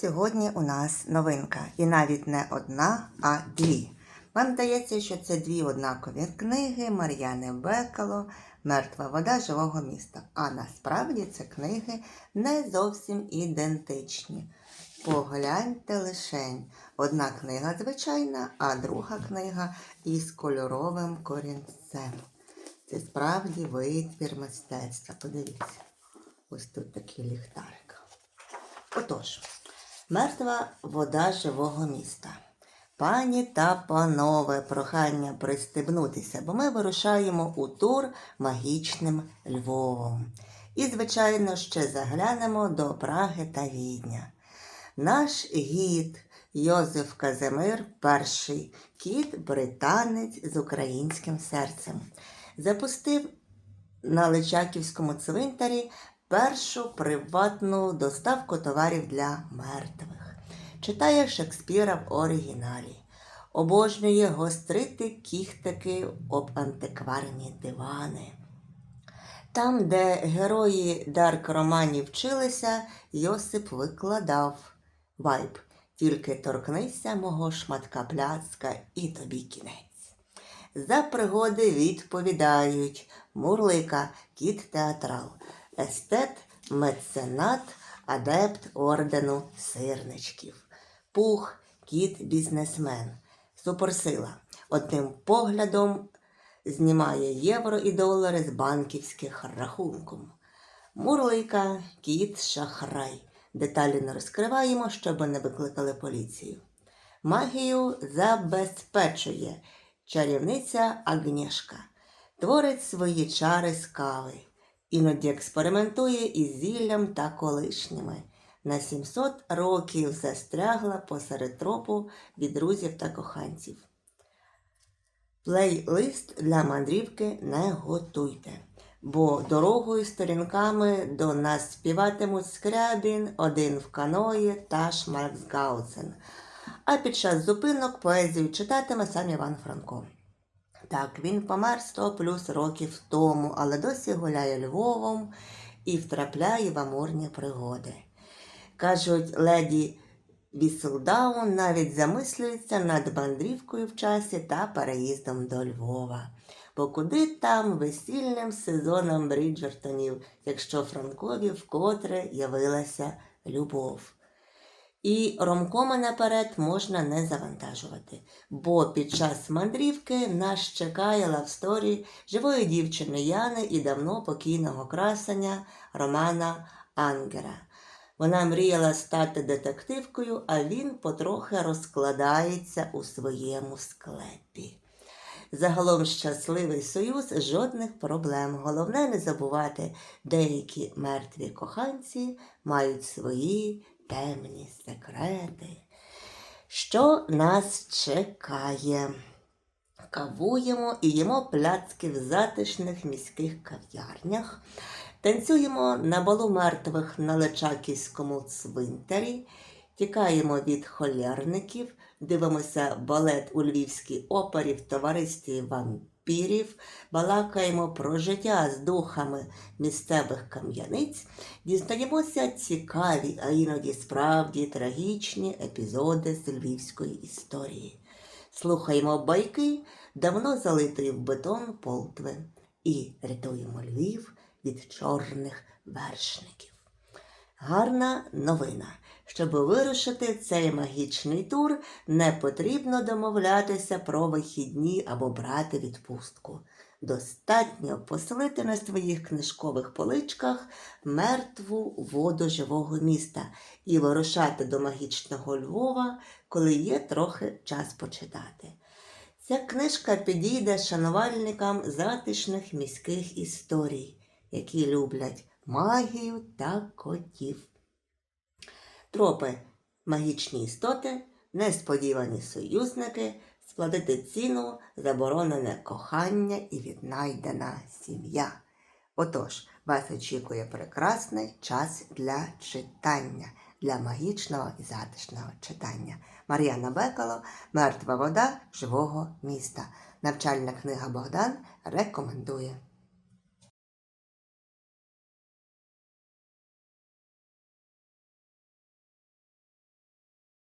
сьогодні у нас новинка. І навіть не одна, а дві. Вам здається, що це дві однакові книги Мар'яни Бекало Мертва вода живого міста. А насправді це книги не зовсім ідентичні. Погляньте лишень. Одна книга звичайна, а друга книга із кольоровим корінцем. Це справді витвір мистецтва. Подивіться, ось тут такий ліхтарик. Отож, мертва вода живого міста. Пані та панове, прохання пристебнутися, бо ми вирушаємо у тур магічним Львовом. І, звичайно, ще заглянемо до Праги та Відня. Наш гід Йозеф Казимир, перший кіт, британець з українським серцем, запустив на Личаківському цвинтарі першу приватну доставку товарів для мертвих. Читає Шекспіра в оригіналі. Обожнює гострити кіхтики об антикварні дивани. Там, де герої Дарк романів вчилися, Йосип викладав вайб. Тільки торкнися мого шматка пляцка і тобі кінець. За пригоди відповідають Мурлика, кіт театрал, естет, меценат, адепт ордену сирничків, пух, кіт бізнесмен, суперсила. Одним поглядом знімає євро і долари з банківських рахунків. Мурлика, кіт, шахрай. Деталі не розкриваємо, щоб не викликали поліцію. Магію забезпечує чарівниця Агнєшка. Творить свої чари з кави. Іноді експериментує із зіллям та колишніми. На 700 років застрягла посеред тропу від друзів та коханців. Плейлист для мандрівки не готуйте, бо дорогою сторінками до нас співатимуть Скрябін, один в каної та Шмарксгаузен. А під час зупинок поезію читатиме сам Іван Франко. Так, він помер 100 плюс років тому, але досі гуляє Львовом і втрапляє в амурні пригоди. Кажуть, леді Віселдаун навіть замислюється над мандрівкою в часі та переїздом до Львова. Бо куди там весільним сезоном Бріджертонів, якщо Франкові вкотре явилася любов. І ромкома наперед можна не завантажувати, бо під час мандрівки нас чекає лавсторі живої дівчини Яни і давно покійного красення Романа Ангера. Вона мріяла стати детективкою, а він потрохи розкладається у своєму склепі. Загалом щасливий союз, жодних проблем. Головне не забувати, деякі мертві коханці мають свої темні секрети. Що нас чекає? Кавуємо і їмо пляцки в затишних міських кав'ярнях, танцюємо на балу мертвих на Личаківському цвинтарі, тікаємо від холєрників, дивимося балет у Львівській опері в товаристві вампірів, балакаємо про життя з духами місцевих кам'яниць, дізнаємося цікаві, а іноді справді трагічні епізоди з львівської історії. Слухаємо байки давно залитої в бетон полтви і рятуємо Львів від чорних вершників. Гарна новина. Щоб вирушити цей магічний тур, не потрібно домовлятися про вихідні або брати відпустку. Достатньо поселити на своїх книжкових поличках мертву воду живого міста і вирушати до магічного Львова, коли є трохи час почитати. Ця книжка підійде шанувальникам затишних міських історій, які люблять магію та котів. Тропи магічні істоти, несподівані союзники, сплатити ціну, заборонене кохання і віднайдена сім'я. Отож, вас очікує прекрасний час для читання, для магічного і затишного читання. Мар'яна Бекало Мертва вода живого міста. Навчальна книга Богдан рекомендує.